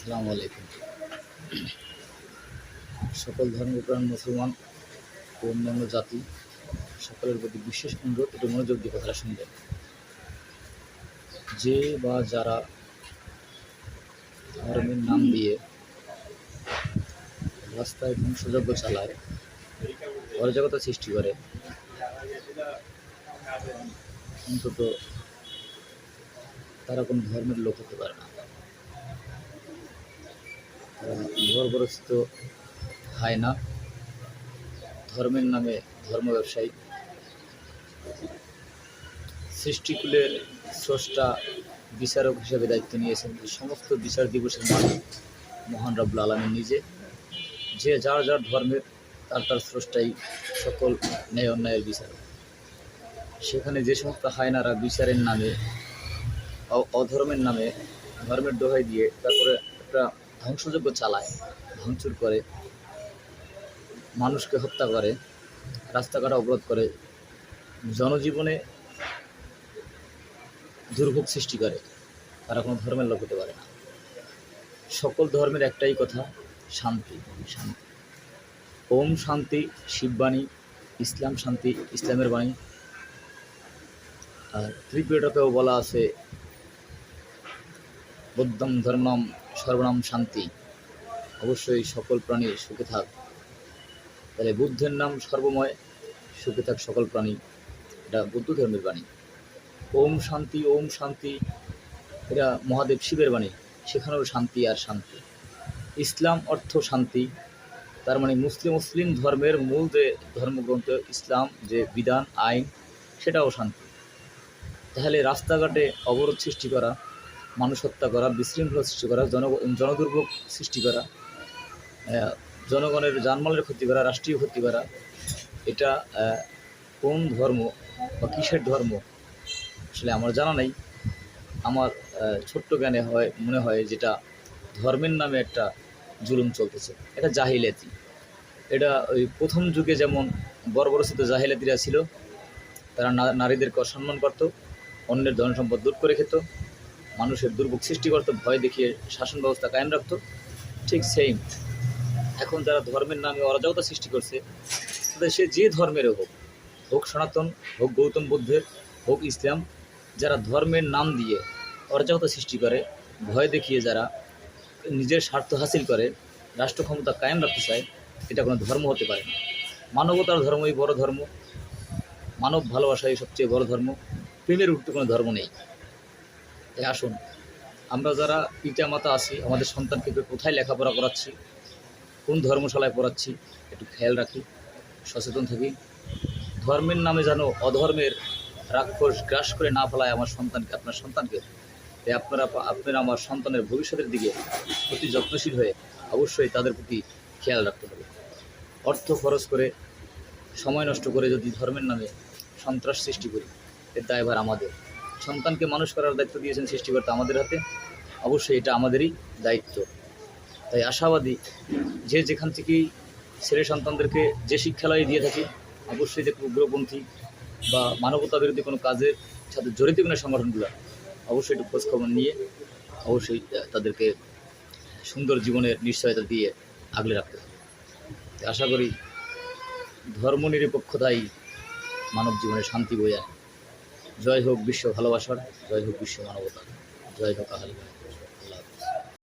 আসসালামু আলাইকুম। সকল ধর্মপ্রাণ মুসলমান ও অন্যান্য জাতি, সকলের প্রতি বিশেষ অনুরোধ একটু মনোযোগ দিয়ে কথাটা শুনবেন। যে বা যারা ধর্মের নাম দিয়ে রাস্তায় ধ্বংসযজ্ঞ চালায়, অরাজকতা সৃষ্টি করে, অন্তত তারা কোনো ধর্মের লোক হতে পারে না। তারা হয় না। ধর্মের নামে ধর্ম ব্যবসায়ী। সৃষ্টিকুলের স্রষ্টা, বিচারক হিসেবে দায়িত্ব নিয়েছেন এই সমস্ত বিচার দিবসের মালিক মহান রব্বুল আলমী নিজে। যে যার যার ধর্মের, তার তার স্রষ্টাই সকল ন্যায় অন্যায়ের বিচারক। সেখানে যে সমস্ত হায়নারা বিচারের নামে অধর্মের নামে ধর্মের দোহাই দিয়ে তারপরে একটা ধ্বংসযজ্ঞ চালায়, ভাঙচুর করে, মানুষকে হত্যা করে, রাস্তাঘাট অবরোধ করে, জনজীবনে দুর্ভোগ সৃষ্টি করে, তারা কোনো ধর্মের লোক হতে পারে না। সকল ধর্মের একটাই কথা, শান্তি। শান্তি ওম শান্তি শিববাণী ইসলাম শান্তি, ইসলামের বাণী। আর ত্রিপুরাটাতেও বলা আছে বুদ্ধম ধর্মম সর্বনাম শান্তি। অবশ্যই সকল প্রাণী সুখে থাক। তাহলে বুদ্ধের নাম সর্বময়, সুখে থাক সকল প্রাণী। এটা বুদ্ধ ধর্মের বাণী। ওম শান্তি ওম শান্তি। এটা মহাদেব শিবের বাণী। সেখানেও শান্তি আর শান্তি। ইসলাম অর্থ শান্তি। তার মানে মুসলিম মুসলিম ধর্মের মূল যে ধর্মগ্রন্থ ইসলাম, যে বিধান, আইন, সেটাও শান্তি। তাহলে রাস্তাঘাটে অবরোধ সৃষ্টি করা মানুষ হত্যা করা, বিশৃঙ্খলা সৃষ্টি করা, জন, জনদুর্ভোগ সৃষ্টি করা জনগণের জানমালের ক্ষতি করা, রাষ্ট্রীয় ক্ষতি করা, এটা কোন ধর্ম বা কিসের ধর্ম? আসলে আমার জানা নেই। আমার ছোট্ট জ্ঞানে হয়, মনে হয় যেটা ধর্মের নামে একটা জুলুম চলতেছে। এটা জাহিলাতি এটা ওই প্রথম যুগে যেমন বর্বরচিত জাহিলাতিরা ছিল, তারা নারীদেরকে অসম্মান করতো, অন্যের ধন সম্পদ লুট করে খেত মানুষের দুর্ভোগ সৃষ্টি করতো ভয় দেখিয়ে শাসন ব্যবস্থা কায়েম রাখতো। ঠিক সেম এখন যারা ধর্মের নামে অরাজকতা সৃষ্টি করছে, তাদের সে যে ধর্মের হোক হোক সনাতন, হোক গৌতম বুদ্ধের, হোক ইসলাম, যারা ধর্মের নাম দিয়ে অরাজকতা সৃষ্টি করে, ভয় দেখিয়ে যারা নিজের স্বার্থ হাসিল করে, রাষ্ট্র ক্ষমতা কায়েম রাখতে চায়, এটা কোনো ধর্ম হতে পারে না। মানবতার ধর্মই বড় ধর্ম। মানব ভালোবাসাই সবচেয়ে বড় ধর্ম। প্রেমের উঠতে কোনো ধর্ম নেই। তাই আসুন, আমরা যারা পিতা মাতা আছি, আমাদের সন্তানকে কোথায় লেখাপড়া করাচ্ছি, কোন ধর্মশালায় পড়াচ্ছি, একটু খেয়াল রাখি, সচেতন থাকি। ধর্মের নামে যেন অধর্মের রাক্ষস গ্রাস করে না ফেলায় আমার সন্তানকে, আপনার সন্তানকে, তাই আপনারা আপনারা আমার সন্তানের ভবিষ্যতের দিকে অতি যত্নশীল হয়ে অবশ্যই তাদের প্রতি খেয়াল রাখতে হবে। অর্থ খরচ করে, সময় নষ্ট করে যদি ধর্মের নামে সন্ত্রাস সৃষ্টি করি, এর দায়ভার আমাদের। সন্তানকে মানুষ করার দায়িত্ব দিয়েছেন সৃষ্টিকর্তা আমাদের হাতে, অবশ্যই এটা আমাদেরই দায়িত্ব। তাই আশাবাদী যে যেখান থেকেই ছেলে সন্তানদেরকে যে শিক্ষালয় দিয়ে থাকি, অবশ্যই যে উগ্রপন্থী বা মানবতা বিরোধী কোনো কাজের সাথে জড়িত কোনো সংগঠনগুলো, অবশ্যই একটু খোঁজখবর নিয়ে অবশ্যই তাদেরকে সুন্দর জীবনের নিশ্চয়তা দিয়ে আগলে রাখতে হবে। আশা করি ধর্ম নিরপেক্ষতাই মানব জীবনে শান্তি বয়ে আনে জয় হোক বিশ্ব ভালোবাসার জয় হোক বিশ্ব মানবতা জয় হোক আহারি